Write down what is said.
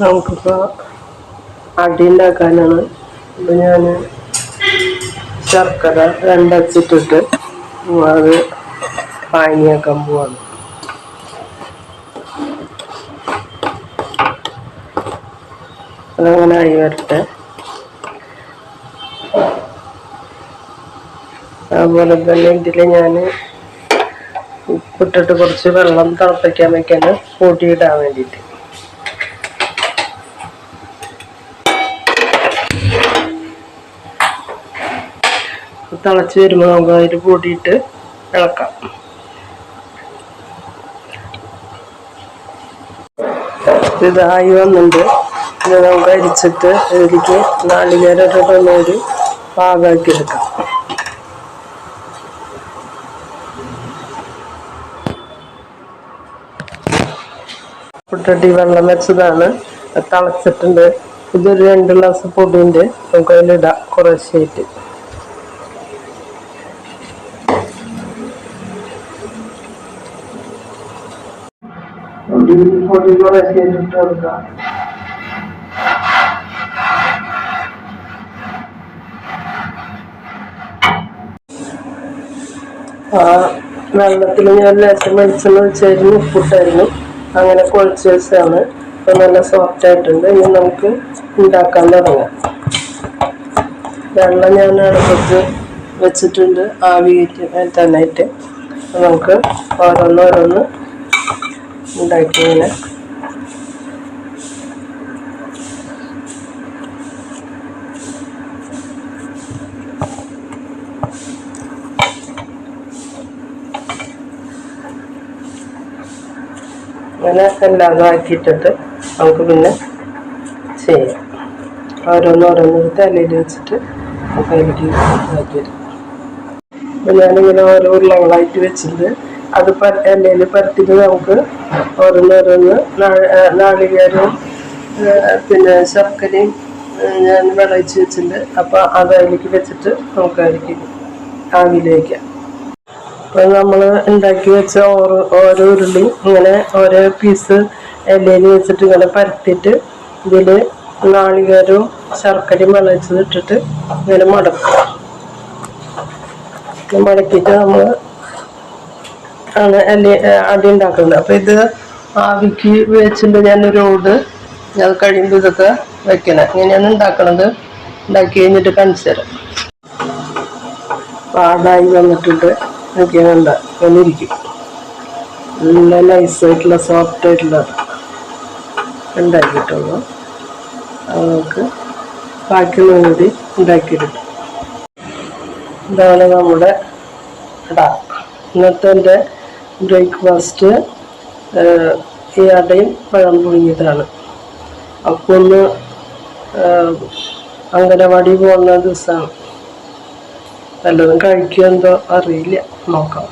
നമുക്കിപ്പോൾ അടി ഉണ്ടാക്കാനാണ് ഇപ്പൊ ഞാൻ ശർക്കര രണ്ടച്ചിട്ടിട്ട് അത് പാനിയാക്കാൻ പോവാണ്. അതങ്ങനെ ആയി വരട്ടെ. അതുപോലെ തന്നെ ഇതിൽ ഞാൻ ഉപ്പിട്ടിട്ട് കുറച്ച് വെള്ളം തിളപ്പിക്കാൻ വെക്കാൻ കൂട്ടിയിടാൻ വേണ്ടിയിട്ട്. തിളച്ച് വരുമ്പോൾ നമുക്ക് അതിൽ പൊടിയിട്ട് ഇളക്കാം. ഇതായി വന്നിട്ടുണ്ട്. ഇത് നമുക്ക് അരിച്ചിട്ട് ഇതിലേക്ക് നാളികേരം ഒരു പാകമാക്കി എടുക്കാം. പുട്ടട്ടി വെള്ളം വെച്ചതാണ്. തിളച്ചിട്ടുണ്ട്. ഇതൊരു രണ്ട് ഗ്ലാസ് പൊടിയുണ്ട്. നമുക്ക് അതിലിടാം കുറേശ്ശായിട്ട്. പൊടി പൊടി മെസ്സേജ് ഇട്ട് കൊടുക്കുക ആ വെള്ളത്തിൽ ഞാൻ ലേശം വെളിച്ചെണ്ണ ഒഴിച്ചായിരുന്നു ഉപ്പിട്ടായിരുന്നു. അങ്ങനെ കുഴച്ച് വെച്ചാണ് ഇപ്പൊ നല്ല സോഫ്റ്റ് ആയിട്ടുണ്ട്. ഇനി നമുക്ക് ഉണ്ടാക്കാൻ തുടങ്ങാം. വെള്ളം ഞാൻ അടുപ്പത്ത് വെച്ചിട്ടുണ്ട്. ആവി അപ്പൊ നമുക്ക് ഓരോന്നോരോന്ന് ഉണ്ടാക്കി ഇങ്ങനെ അങ്ങനെ എല്ലാം നമുക്ക് പിന്നെ ചെയ്യാം. ഓരോന്നോരോന്ന് തലയിൽ വെച്ചിട്ട് നമുക്ക് അതിലേക്ക് ഇതാക്കിയിടും അപ്പം ഞാനിങ്ങനെ ഓരോ ഉരുളകളായിട്ട് വെച്ചിട്ട് അത് പര എണ്ണയിൽ പരത്തിട്ട് നമുക്ക് ഓരോന്നോരോന്ന് നാളികേരവും പിന്നെ ശർക്കരയും ഞാൻ വിളയിച്ച് വെച്ചിട്ടുണ്ട്. അപ്പോൾ അത് അതിലേക്ക് വെച്ചിട്ട് നമുക്ക് അതിലേക്ക് ആവിയിൽ വയ്ക്കാം അപ്പൊ നമ്മൾ ഉണ്ടാക്കി വെച്ച ഓരോ ഓരോ ഉരുളി ഇങ്ങനെ ഓരോ പീസ് ഇലയിൽ വെച്ചിട്ട് ഇങ്ങനെ പരത്തിയിട്ട് ഇതിൽ നാളികേരവും ശർക്കരയും വിളയിച്ചത് ഇട്ടിട്ട് ഇങ്ങനെ മടക്കും. മടക്കിയിട്ട് നമ്മൾ ആണ് അല്ലി അടി ഉണ്ടാക്കുന്നത്. അപ്പൊ ഇത് ആവിക്ക് വെച്ചിട്ട് ഞാൻ ഒരു ഓട് അത് കഴിയുമ്പോൾ ഇതൊക്കെ വെക്കണം. ഇങ്ങനെയാണ് ഉണ്ടാക്കണത്. ഉണ്ടാക്കി കഴിഞ്ഞിട്ട് കാണിച്ചു തരാം. പാടായി വന്നിട്ടുണ്ട്. എനിക്ക് കണ്ട വന്നിരിക്കും നല്ല നൈസായിട്ടുള്ള സോഫ്റ്റ് ആയിട്ടുള്ള ഉണ്ടാക്കിയിട്ടുള്ളൂ. അത് നമുക്ക് ബാക്കിയുള്ള കൂടി ഉണ്ടാക്കിയെടുക്കും. ഇതാണ് നമ്മുടെ ഇടാ ഇന്നത്തെ എന്റെ ബ്രേക്ക്ഫാസ്റ്റ് ഈ അടയും പഴം പുഴുങ്ങിയതാണ് അപ്പോൾ ഒന്ന് അങ്കനവാടി പോകുന്ന ദിവസമാണ് വല്ലതും കഴിക്കുക എന്തോ അറിയില്ല നോക്കാം